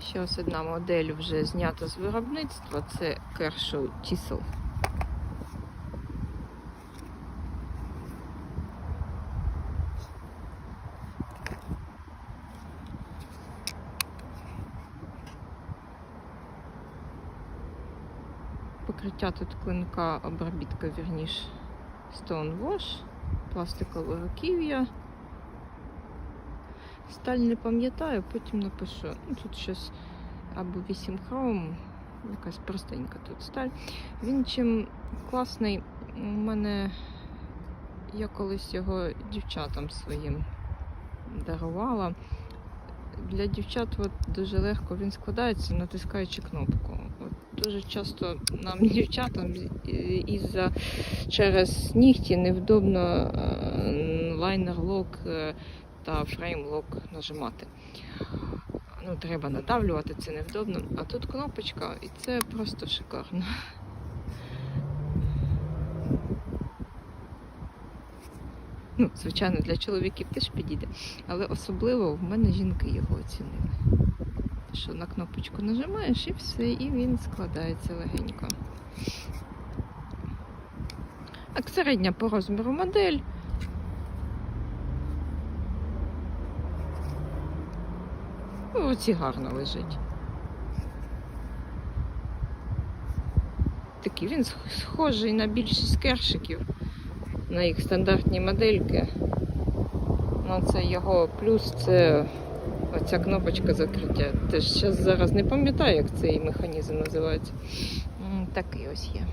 Ще одна модель вже знята з виробництва. Це Kershaw Chisel. Покриття тут клинка обробітка, вірніш, Stone Wash, пластикове руків'я. Сталь не пам'ятаю, потім напишу. Ну, тут щось або 8 хром, якась простенька тут сталь. Він чим класний, у мене я колись його дівчатам своїм дарувала. Для дівчат от дуже легко він складається, натискаючи кнопку. От дуже часто нам, дівчатам, із-за через нігті невдобно е, лайнер-лок е, та фрейм-лок нажимати. Ну, треба надавлювати, це невдобно. А тут кнопочка, і це просто шикарно. Ну, звичайно, для чоловіків теж підійде, але особливо в мене жінки його оцінили. Що на кнопочку нажимаєш і все, і він складається легенько. Так, середня по розміру модель. Оці гарно лежить. Такий він схожий на більшість кершиків, на їх стандартні модельки. Ну, це його плюс це оця кнопочка закриття. Теж зараз не пам'ятаю, як цей механізм називається. Такий ось є.